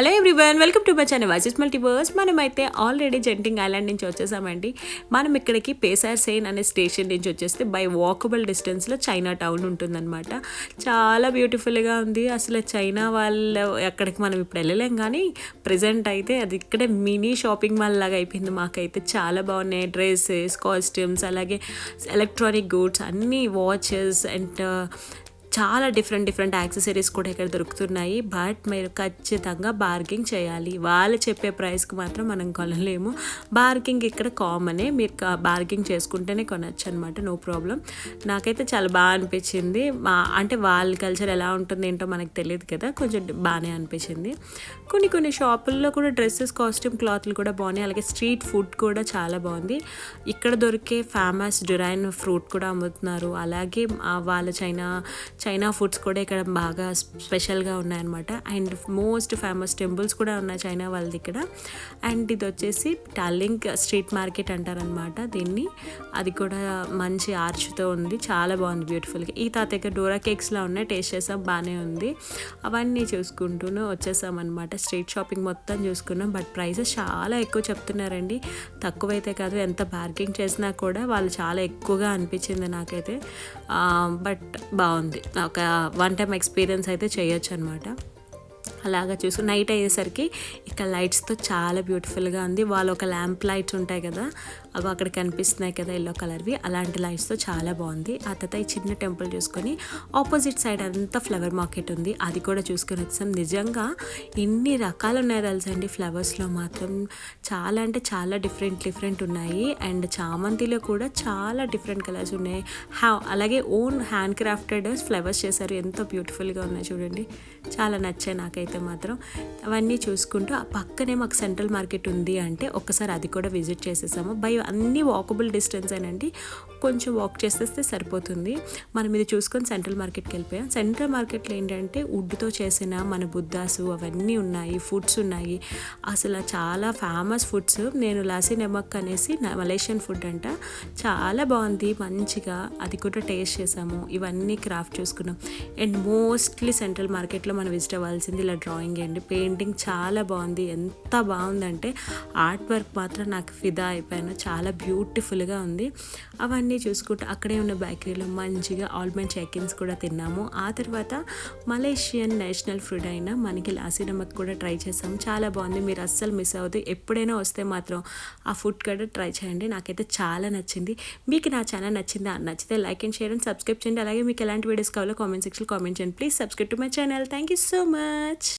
Hello everyone welcome to my channel voice multiverse మనమైతే already Genting island నుంచి వచ్చేసామండి. మనం ఇక్కడికి పేసార్ సేన్ అనే స్టేషన్ నుంచి వచ్చేస్తే బై వాకబుల్ డిస్టెన్స్లో చైనా టౌన్ ఉంటుందన్నమాట. చాలా బ్యూటిఫుల్గా ఉంది. అసలు చైనా వాళ్ళు ఎక్కడికి మనం ఇప్పుడు వెళ్ళలేం కానీ ప్రజెంట్ అయితే అది ఇక్కడే మినీ షాపింగ్ మాల్ లాగా అయిపోయింది. మాకైతే చాలా బాగున్నాయి. డ్రెస్సెస్ కాస్ట్యూమ్స్ అలాగే ఎలక్ట్రానిక్ గూడ్స్ అన్నీ వాచెస్ అండ్ చాలా డిఫరెంట్ డిఫరెంట్ యాక్సెసరీస్ కూడా ఇక్కడ దొరుకుతున్నాయి. బట్ మీరు ఖచ్చితంగా బార్గింగ్ చేయాలి. వాళ్ళు చెప్పే ప్రైస్కి మాత్రం మనం కొనలేము. బార్గింగ్ ఇక్కడ కామనే మీరు బార్గింగ్ చేసుకుంటేనే కొనచ్చు అనమాట నో ప్రాబ్లం నాకైతే చాలా బాగా అనిపించింది. అంటే వాళ్ళ కల్చర్ ఎలా ఉంటుంది ఏంటో మనకు తెలియదు కదా. కొంచెం బాగానే అనిపించింది. కొన్ని కొన్ని షాపుల్లో కూడా డ్రెస్సెస్ కాస్ట్యూమ్ క్లాత్లు కూడా బాగున్నాయి. అలాగే స్ట్రీట్ ఫుడ్ కూడా చాలా బాగుంది. ఇక్కడ దొరికే ఫేమస్ డ్యురైన్ ఫ్రూట్ కూడా అమ్ముతున్నారు. అలాగే వాళ్ళ చైనా చైనా ఫుడ్స్ కూడా ఇక్కడ బాగా స్పెషల్గా ఉన్నాయన్నమాట. అండ్ మోస్ట్ ఫేమస్ టెంపుల్స్ కూడా ఉన్నాయి చైనా వాళ్ళది ఇక్కడ. అండ్ ఇది వచ్చేసి టాలింగ్ స్ట్రీట్ మార్కెట్ అంటారనమాట దీన్ని. అది కూడా మంచి ఆర్చ్తో ఉంది. చాలా బాగుంది బ్యూటిఫుల్గా. ఈ తాత దగ్గర డోరా కేక్స్లా ఉన్నాయి. టేస్ట్ చేసాం. బాగానే ఉంది. అవన్నీ చూసుకుంటూనే వచ్చేసామన్నమాట. స్ట్రీట్ షాపింగ్ మొత్తం చూసుకున్నాం. బట్ ప్రైసెస్ చాలా ఎక్కువ చెప్తున్నారండి. తక్కువైతే కాదు. ఎంత బార్గింగ్ చేసినా కూడా వాళ్ళు చాలా ఎక్కువగా అనిపించింది నాకైతే. బట్ బాగుంది. ఒక వన్ టైం ఎక్స్పీరియన్స్ అయితే చేయొచ్చు అనమాట అలాగా చూసుకుని నైట్ అయ్యేసరికి ఇక్కడ లైట్స్తో చాలా బ్యూటిఫుల్గా ఉంది. వాళ్ళు ఒక ల్యాంప్ లైట్స్ ఉంటాయి కదా అవి అక్కడ కనిపిస్తున్నాయి కదా ఎల్లో కలర్వి అలాంటి లైట్స్తో చాలా బాగుంది. ఆ తర్వాత ఈ చిన్న టెంపుల్ చూసుకొని ఆపోజిట్ సైడ్ అంతా ఫ్లవర్ మార్కెట్ ఉంది. అది కూడా చూసుకొని వచ్చాం. నిజంగా ఎన్ని రకాలు ఉన్నాయో తెలుసండి ఫ్లవర్స్లో మాత్రం చాలా అంటే చాలా డిఫరెంట్ డిఫరెంట్ ఉన్నాయి. అండ్ చామంతిలో కూడా చాలా డిఫరెంట్ కలర్స్ ఉన్నాయి. హ్యా అలాగే ఓన్ హ్యాండ్ క్రాఫ్టెడ్ ఫ్లవర్స్ చేశారు. ఎంతో బ్యూటిఫుల్గా ఉన్నాయి చూడండి. చాలా నచ్చాయి నాకైతే. మాత్రం అవన్నీ చూసుకుంటూ ఆ పక్కనే మాకు సెంట్రల్ మార్కెట్ ఉంది అంటే ఒక్కసారి అది కూడా విజిట్ చేసేసాము. బై అన్ని వాకబుల్ డిస్టెన్స్ అండి కొంచెం వాక్ చేసేస్తే సరిపోతుంది. మనం ఇది చూసుకొని సెంట్రల్ మార్కెట్కి వెళ్ళిపోయాం. సెంట్రల్ మార్కెట్లో ఏంటంటే వుడ్తో చేసిన మన బుద్ధాసు అవన్నీ ఉన్నాయి ఫుడ్స్ ఉన్నాయి. అసలు చాలా ఫేమస్ ఫుడ్స్. నేను లాసీ నెమక్ అనేసి మలేషియన్ ఫుడ్ అంట. చాలా బాగుంది మంచిగా. అది కూడా టేస్ట్ చేసాము. ఇవన్నీ క్రాఫ్ట్ చూసుకున్నాం. అండ్ మోస్ట్లీ సెంట్రల్ మార్కెట్లో మనం విజిట్ అవ్వాల్సింది ఇలా డ్రాయింగ్ అండి. పెయింటింగ్ చాలా బాగుంది. ఎంత బాగుందంటే ఆర్ట్ వర్క్ మాత్రం నాకు ఫిదా అయిపోయాను. చాలా బ్యూటిఫుల్గా ఉంది. అవన్నీ చూసుకుంటూ అక్కడే ఉన్న బేకరీలో మంచిగా ఆల్మండ్ చెకిన్స్ కూడా తిన్నాము. ఆ తర్వాత మలేషియన్ నేషనల్ ఫుడ్ అయిన మనకి లాసీనమ్మకి కూడా ట్రై చేసాము. చాలా బాగుంది. మీరు అస్సలు మిస్ అవ్వదు ఎప్పుడైనా వస్తే మాత్రం ఆ ఫుడ్ కూడా ట్రై చేయండి. నాకైతే చాలా నచ్చింది. మీకు నా ఛానల్ నచ్చిందా? నచ్చితే like and share and subscribe చేయండి. అలాగే మీకు ఎలాంటి వీడియోస్ కావాలో కామెంట్ సెక్షన్లో కామెంట్ చేయండి. Please subscribe to my channel. Thank you so much.